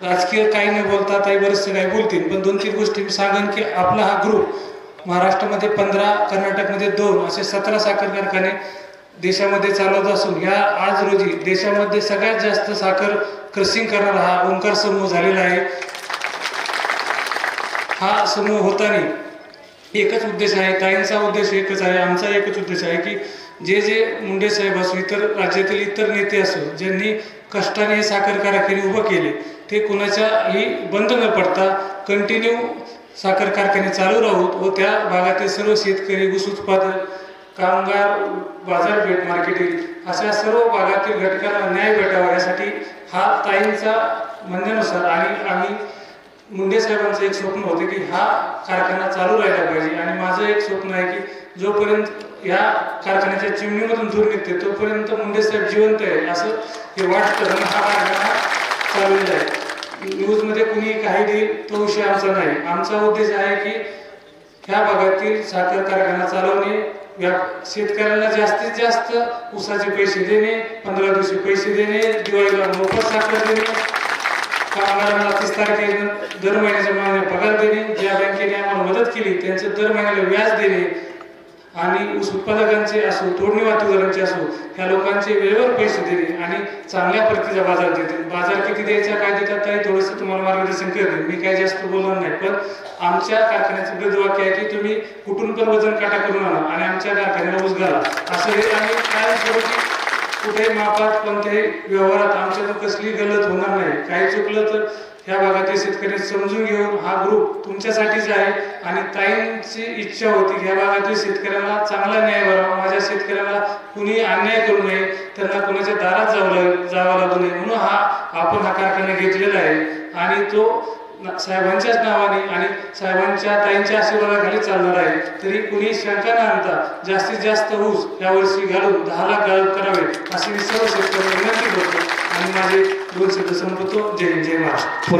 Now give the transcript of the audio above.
राजकीय काही नाही बोलता ताई बरेचसे काही बोलतील. पण दोन तीन गोष्टी मी सांगेन की आपला हा ग्रुप महाराष्ट्रामध्ये पंधरा कर्नाटकमध्ये दोन असे सतरा साखर कारखाने देशामध्ये चालवत असून या आज रोजी देशामध्ये सगळ्यात जास्त साखर क्रसिंग करणारा हा ओंकार समूह झालेला आहे. हा समूह होताना एकच उद्देश आहे ताईंचा उद्देश एकच आहे आमचा एकच उद्देश आहे की जे जे मुंडे साहेब असो इतर राज्यातील इतर नेते असो ज्यांनी कष्टाने हे साखर कारखाने उभं केले ते कुणाच्याही बंद न पडता कंटिन्यू साखर कारखाने चालू राहूत व त्या भागातील सर्व शेतकरी ऊस उत्पादक कामगार बाजारपेठ मार्केटिंग अशा सर्व भागातील घटकांना न्याय भेटावा यासाठी हा ताईंचा म्हणण्यानुसार आणि आम्ही मुंडे साहेबांचं एक स्वप्न होते की हा कारखाना चालू राहिला पाहिजे. आणि माझं एक स्वप्न आहे की जोपर्यंत या कारखान्याच्या चिमणीमधून दूर निघते तोपर्यंत मुंडे साहेब जिवंत आहे असं हे वाटतं. हा कारखाना चाललेलं आहे न्यूजमध्ये कुणी काही देईल तो विषय आमचा नाही. आमचा उद्देश आहे की ह्या भागातील साखर कारखाना चालवणे व्या शेतकऱ्यांना जास्तीत जास्त ऊसाचे पैसे देणे पंधरा दिवशी पैसे देणे दिवाळीला मोफत साखर देणे कामगारांना तीस तारखे दर महिन्याच्या महिन्याला पगार देणे ज्या बँकेने आम्हाला मदत केली त्यांचं दर महिन्याला व्याज देणे आणि ऊस उत्पादकांचे असो तोडणी वाहतूकदारांचे असो ह्या लोकांचे वेळेवर पैसे देणे आणि चांगल्या प्रतीचा बाजार देते बाजार किती द्यायचा काय देतात काही थोडंसं तुम्हाला मार्गदर्शन करते. मी काय जास्त बोलणार नाही पण आमच्या कारखान्याचं ब्रदवाक्य आहे की तुम्ही कुठून पण वजन काटा करून आणा आणि आमच्या कारखान्याला ऊस घाला. असं हे आम्ही काय स्वरूपी कुठेही मापात कोणत्याही व्यवहारात आमच्यातून कसली गलत होणार नाही. काही चुकलं तर ह्या भागातील शेतकरी समजून घेऊन हा ग्रुप तुमच्यासाठीच आहे आणि ताईंची इच्छा होती की ह्या भागातील शेतकऱ्यांना चांगला न्याय भरावा. माझ्या शेतकऱ्यांना कुणी अन्याय करू नये. त्यांना कोणाच्या दारात जावं जावं लागू नये. म्हणून हा आपण हा कारखाना घेतलेला आहे. आणि तो साहेबांच्याच नावाने आणि साहेबांच्या ताईंच्या आशीर्वादाखाली चालणार आहे. तरी कुणी शंका न आणता जास्तीत जास्त ऊस यावर्षी घालून दहा लाख घालून करावे अशी मी सर्व शेतकऱ्यांना विनंती करतो. आणि माझे दोन शब्द संपवतो. जय जय महाराष्ट्र.